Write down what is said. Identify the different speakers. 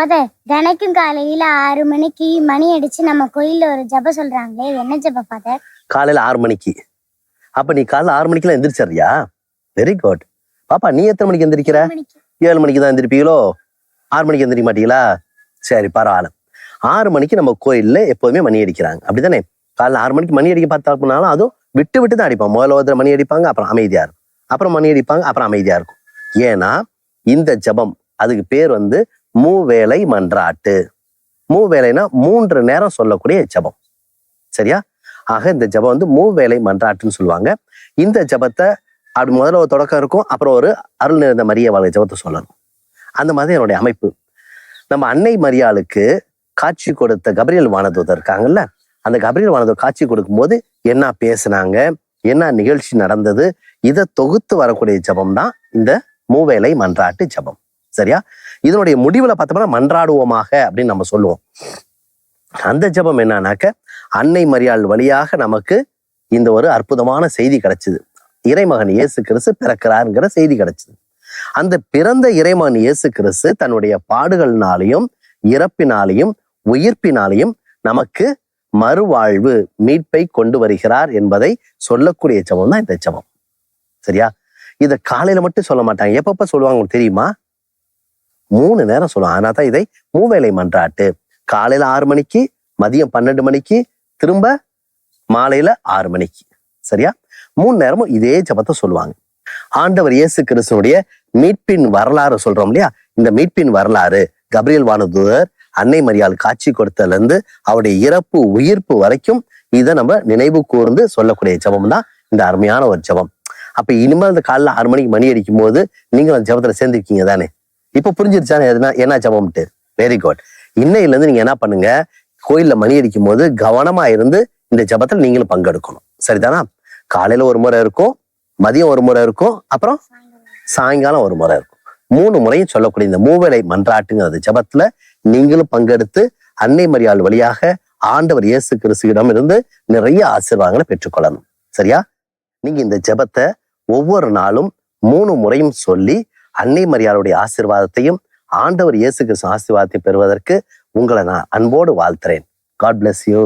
Speaker 1: Father தினைக்கும் காலையில ஆறு மணிக்கு மணி அடிச்சு நம்ம கோயில்ல ஒரு ஜெபம் சொல்றாங்களே என்ன ஜெபம் ஃபாதர்
Speaker 2: காலையில ஆறு மணிக்கு. அப்ப நீ காலைல ஆறு மணிக்கெல்லாம் எந்திரிச்சிடுறியா? வெரி குட் பாப்பா நீ எத்தனை மணிக்கு எந்திரிக்கிற? ஏழு மணிக்கு. தான் எந்திரிப்பீங்களோ? ஆறு மணிக்கு எந்திரிக்க மாட்டீங்களா? சரி பரவாயில்ல. ஆறு மணிக்கு நம்ம கோயில்ல எப்போதுமே மணி அடிக்கிறாங்க. அப்படிதானே காலைல ஆறு மணிக்கு மணி அடிக்க பார்த்தாலும் அதுவும் விட்டு விட்டு தான் அடிப்பாங்க. முதல்ல ஒருத்தர் மணி அடிப்பாங்க அப்புறம் அமைதியா இருக்கும். அப்புறம் மணி அடிப்பாங்க அப்புறம் அமைதியா இருக்கும். ஏன்னா இந்த ஜெபம் அதுக்கு பேர் வந்து மூவேளை மன்றாட்டு. மூவேளைனா மூன்று நேரம் சொல்லக்கூடிய ஜெபம். சரியா? ஆக இந்த ஜெபம் வந்து மூவேளை மன்றாட்டுன்னு சொல்லுவாங்க. இந்த ஜெபத்தை அப்படி முதல்ல ஒரு தொடக்கம் இருக்கும் அப்புறம் ஒரு அருள் நிறைந்த மரிய வாழ்க்கை ஜெபத்தை சொல்லணும். அந்த மாதிரி என்னுடைய அமைப்பு. நம்ம அன்னை மரியாளுக்கு காட்சி கொடுத்த கபரியல் வானதூதர் இருக்காங்கல்ல அந்த கபரியல் வானதூர் காட்சி கொடுக்கும்போது என்ன பேசுனாங்க என்ன நிகழ்ச்சி நடந்தது இதை தொகுத்து வரக்கூடிய ஜெபம் தான் இந்த மூவேளை மன்றாட்டு ஜெபம். சரியா? இதனுடைய முடிவுல பார்த்தோம்னா மன்றாடுவோமாக அப்படின்னு நம்ம சொல்லுவோம். அந்த ஜெபம் என்னன்னாக்க அன்னை மரியாள் வழியாக நமக்கு இந்த ஒரு அற்புதமான செய்தி கிடைச்சது. இறைமகன் இயேசு கிறிஸ்து பிறக்கிறாருங்கிற செய்தி கிடைச்சது. அந்த பிறந்த இறைமகன் இயேசு கிறிஸ்து தன்னுடைய பாடுகளினாலையும் இறப்பினாலையும் உயிர்ப்பினாலையும் நமக்கு மறுவாழ்வு மீட்பை கொண்டு வருகிறார் என்பதை சொல்லக்கூடிய ஜபம் தான் இந்த ஜெபம். சரியா? இதை காலையில மட்டும் சொல்ல மாட்டாங்க. எப்பப்ப சொல்லுவாங்க தெரியுமா? மூணு நேரம் சொல்லுவாங்க அதனால தான் இதை மூவேளை மன்றாட்டு. காலையில ஆறு மணிக்கு மதியம் பன்னெண்டு மணிக்கு திரும்ப மாலையில ஆறு மணிக்கு. சரியா? மூணு நேரமும் இதே ஜபத்தை சொல்லுவாங்க. ஆண்டவர் இயேசு கிறிஸ்துனுடைய மீட்பின் வரலாறு சொல்றோம் இல்லையா? இந்த மீட்பின் வரலாறு கபிரியல் வானதூதர் அன்னை மரியாள் காட்சி கொடுத்ததுல இருந்து அவருடைய இறப்பு உயிர்ப்பு வரைக்கும் இதை நம்ம நினைவு கூர்ந்து சொல்லக்கூடிய ஜெபம் தான் இந்த அருமையான ஒரு ஜெபம். அப்ப இனிமேல் இந்த காலைல ஆறு மணிக்கு மணி அடிக்கும் போது நீங்களும் அந்த ஜெபத்துல சேர்ந்திருக்கீங்க தானே? இப்ப புரிஞ்சிருச்சானே எதுனா என்ன ஜபம்ட்டு? வெரி குட் இன்னையில இருந்து நீங்க என்ன பண்ணுங்க? கோயில்ல மணி அடிக்கும் போது கவனமா இருந்து இந்த ஜெபத்துல நீங்களும் பங்கெடுக்கணும். சரிதானா? காலையில ஒரு முறை இருக்கும் மதியம் ஒரு முறை இருக்கும் அப்புறம் சாயங்காலம் ஒரு முறை இருக்கும். மூணு முறையும் சொல்லக்கூடிய இந்த மூவேளை மன்றாட்டுங்கிறது ஜெபத்துல நீங்களும் பங்கெடுத்து அன்னை மரியாள் வழியாக ஆண்டவர் இயேசு கிறிஸ்துவிடம் இருந்து நிறைய ஆசீர்வாதங்களை பெற்றுக்கொள்ளணும். சரியா? நீங்க இந்த ஜெபத்தை ஒவ்வொரு நாளும் மூணு முறையும் சொல்லி அன்னை மரியாளுடைய ஆசீர்வாதத்தையும் ஆண்டவர் இயேசு கிறிஸ்து ஆசீர்வாதத்தை பெறுவதற்கு உங்களை நான் அன்போடு வாழ்த்துறேன். God bless you